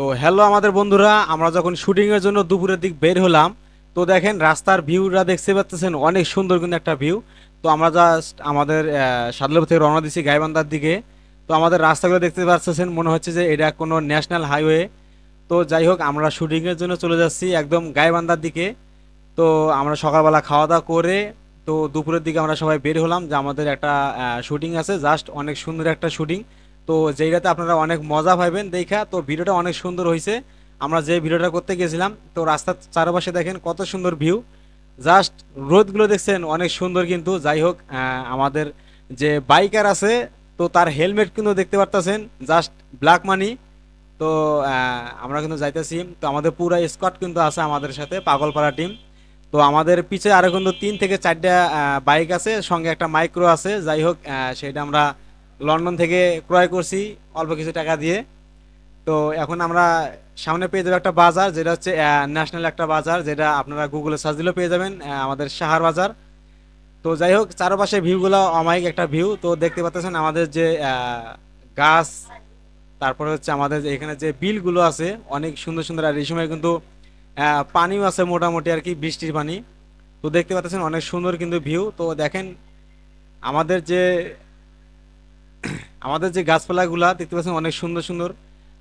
তো হ্যালো আমাদের বন্ধুরা, আমরা যখন শুটিং এর জন্য দুপুরের দিক বের হলাম, তো দেখেন রাস্তার ভিউটা দেখতে পাচ্ছেন অনেক সুন্দর কিন্তু একটা ভিউ তো আমরা জাস্ট আমাদের সাদলপুর থেকে রওনা দিছি গাইবান্ধার দিকে। তো আমাদের রাস্তাগুলো দেখতে পাচ্ছেন মনে হচ্ছে যে এটা কোনো ন্যাশনাল হাইওয়ে তো যাই হোক, আমরা শুটিং এর জন্য চলে যাচ্ছি একদম গাইবান্ধার দিকে। তো আমরা সকালবেলা খাওয়া দাওয়া করে, তো দুপুরের দিকে আমরা সবাই বের হলাম যে আমাদের একটা শুটিং আছে জাস্ট অনেক সুন্দর একটা শুটিং তো যেইটাতে আপনারা অনেক মজা পাইবেন দেখা, তো ভিডিওটা অনেক সুন্দর হয়েছে আমরা যে ভিডিওটা করতে গেছিলাম, তো রাস্তার চারপাশে দেখেন কত সুন্দর ভিউ। জাস্ট রোদগুলো দেখছেন, অনেক সুন্দর কিন্তু। যাই হোক আমাদের যে বাইকার আছে, তো তার হেলমেট কিন্তু দেখতে পারতেছেন জাস্ট ব্ল্যাক মানি তো আমরা কিন্তু যাইতেছি। তো আমাদের পুরো স্কোয়াড কিন্তু আছে আমাদের সাথে, পাগলপাড়া টিম তো আমাদের পিছে আরও কিন্তু তিন থেকে চারটা বাইক আছে, সঙ্গে একটা মাইক্রো আছে। যাই হোক সেটা আমরা লন্ডন থেকে ক্রয় করছি অল্প কিছু টাকা দিয়ে। তো এখন আমরা সামনে পেয়ে যাব একটা বাজার, যেটা হচ্ছে ন্যাশনাল একটা বাজার, যেটা আপনারা গুগলে সার্চ দিলেও পেয়ে যাবেন আমাদের সাহার বাজার। তো যাই হোক, চারপাশে ভিউগুলো অমায়িক একটা ভিউ তো দেখতে পাচ্ছেন আমাদের যে গাছ, তারপরে হচ্ছে আমাদের এখানে যে বিলগুলো আছে, অনেক সুন্দর সুন্দর আর এই সময় কিন্তু পানিও আছে মোটামুটি আর কি, বৃষ্টির পানি। তো দেখতে পাচ্ছেন অনেক সুন্দর কিন্তু ভিউ তো দেখেন, আমাদের যে আমাদের যে গাছপালাগুলা দেখতে পাচ্ছেন অনেক সুন্দর সুন্দর।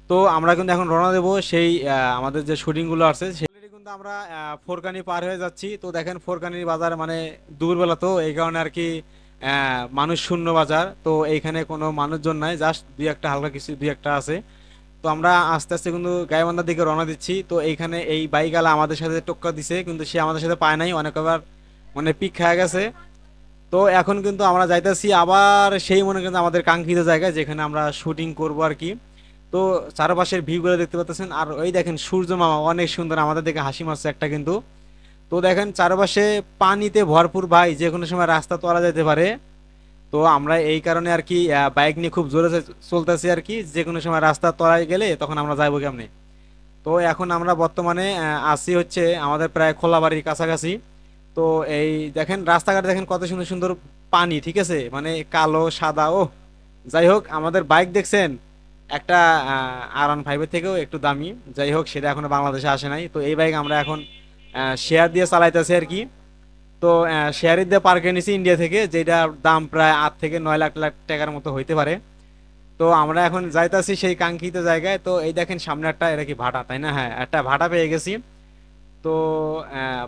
তো আমরা কিন্তু এখন রওনা দেবো সেই আমাদের যে শুটিংগুলো আছে সেগুলি কিন্তু আমরা ফোরকানি পার হয়ে যাচ্ছি। তো দেখেন ফোরকানির বাজার মানে দুপুরবেলা তো, এই কারণে আর কি মানুষ শূন্য বাজার। তো এইখানে কোনো মানুষজন নাই, জাস্ট দুই একটা হালকা কিছু, দুই একটা আছে। তো আমরা আস্তে আস্তে কিন্তু গাইবান্ধার দিকে রওনা দিচ্ছি। তো এইখানে এই বাইকওয়ালা আমাদের সাথে টক্কর দিছে, কিন্তু সে আমাদের সাথে পায় নাই। অনেকবার মানে পিক খেয়ে গেছে। তো এখন কিন্তু আমরা যাইতেছি আবার সেই মনে কিন্তু আমাদের কাঙ্ক্ষিত জায়গায় যেখানে আমরা শুটিং করব আর কি। তো চারপাশের ভিউগুলো দেখতে পাচ্ছেন আর ওই দেখেন সূর্য মামা অনেক সুন্দর আমাদের দেখে হাসি মারছে একটা কিন্তু। তো দেখেন চারপাশে পানিতে ভরপুর ভাই, যে কোনো সময় রাস্তা তোলা যেতে পারে। তো আমরা এই কারণে আর কি বাইক নিয়ে খুব জোরে চলতেছি আর কি। যে কোনো সময় রাস্তা তলায় গেলে তখন আমরা যাইবো কেমনে? তো এখন আমরা বর্তমানে আছি হচ্ছে আমাদের প্রায় খোলাবাড়ির কাছাকাছি। তো এই দেখেন, রাস্তাঘাটে দেখেন কত সুন্দর সুন্দর পানি, ঠিক আছে? মানে কালো, সাদা ও যাই হোক, আমাদের বাইক দেখছেন, একটা আর ওয়ান ফাইভের থেকেও একটু দামি। যাই হোক, সেটা এখনও বাংলাদেশে আসে নাই। তো এই বাইক আমরা এখন শেয়ার দিয়ে চালাইতেছি আর কি। তো শেয়ার দিয়ে পার্কে নিছি ইন্ডিয়া থেকে যেটার দাম প্রায় আট থেকে নয় লাখ লাখ টাকার মতো হইতে পারে। তো আমরা এখন যাইতাছি সেই কাঙ্ক্ষিত জায়গায়। তো এই দেখেন, সামনে একটা, এটা কি ভাটা, তাই না? হ্যাঁ একটা ভাটা পেয়ে গেছি। তো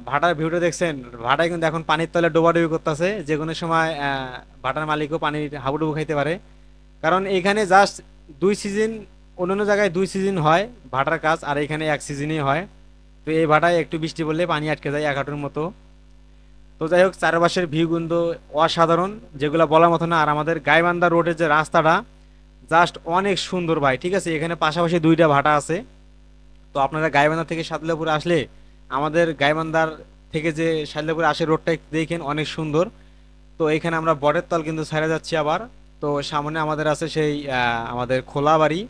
ভাটার ভিউটা দেখছেন? ভাটায় কিন্তু এখন পানির তলে ডোবাডুবি করতেছে। যে কোনো সময় ভাটার মালিকও পানির হাবুডুবু খাইতে পারে। কারণ এখানে জাস্ট দুই সিজন অন্যান্য জায়গায় দুই সিজন হয় ভাটার কাজ, আর এখানে এক সিজনই হয়। তো এই ভাটায় একটু বৃষ্টি পড়লে পানি আটকে যায় এক হাঁটুর মতো। তো যাই হোক, চারপাশের ভিউ কিন্তু অসাধারণ, যেগুলো বলার মতো না। আর আমাদের গাইবান্ধা রোডের যে রাস্তাটা জাস্ট অনেক সুন্দর ভাই, ঠিক আছে? এখানে পাশাপাশি দুইটা ভাটা আছে। তো আপনারা গাইবান্ধা থেকে সাতলাপুরে আসলে আমাদের গাইবান্ধার থেকে যে সাতলাপুরে আসে রোডটা দেখেন, অনেক সুন্দর। তো এখানে আমরা বটের তল কিন্তু ছেড়ে যাচ্ছি আবার। তো সামনে আমাদের আছে সেই আমাদের খোলা বাড়ি।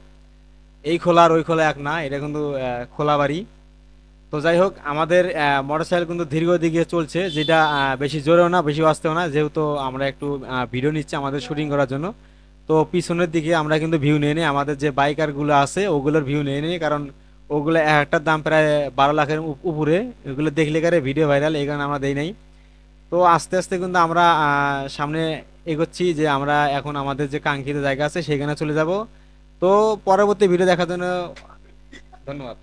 এই খোলা আর ওই খোলা এক না, এটা কিন্তু খোলা বাড়ি। তো যাই হোক, আমাদের মোটরসাইকেল কিন্তু দীর্ঘ দিকে চলছে, যেটা বেশি জোরেও না, বেশি আসতেও না। যেহেতু আমরা একটু ভিডিও নিচ্ছি আমাদের শুটিং করার জন্য। তো পিছনের দিকে আমরা কিন্তু ভিউ নিয়ে নিই। আমাদের যে বাইকারগুলো আছে, ওগুলোর ভিউ নিয়ে নিই, কারণ ওগুলো এক একটার দাম প্রায় বারো লাখের উপ- উপরে। ওগুলো দেখলে কারে ভিডিও ভাইরাল, এই কারণে আমরা দেই নাই। তো আস্তে আস্তে কিন্তু আমরা সামনে এগোচ্ছি যে আমরা এখন আমাদের যে কাঙ্ক্ষিত জায়গা আছে সেখানে চলে যাব। তো পরবর্তী ভিডিও দেখার জন্য ধন্যবাদ।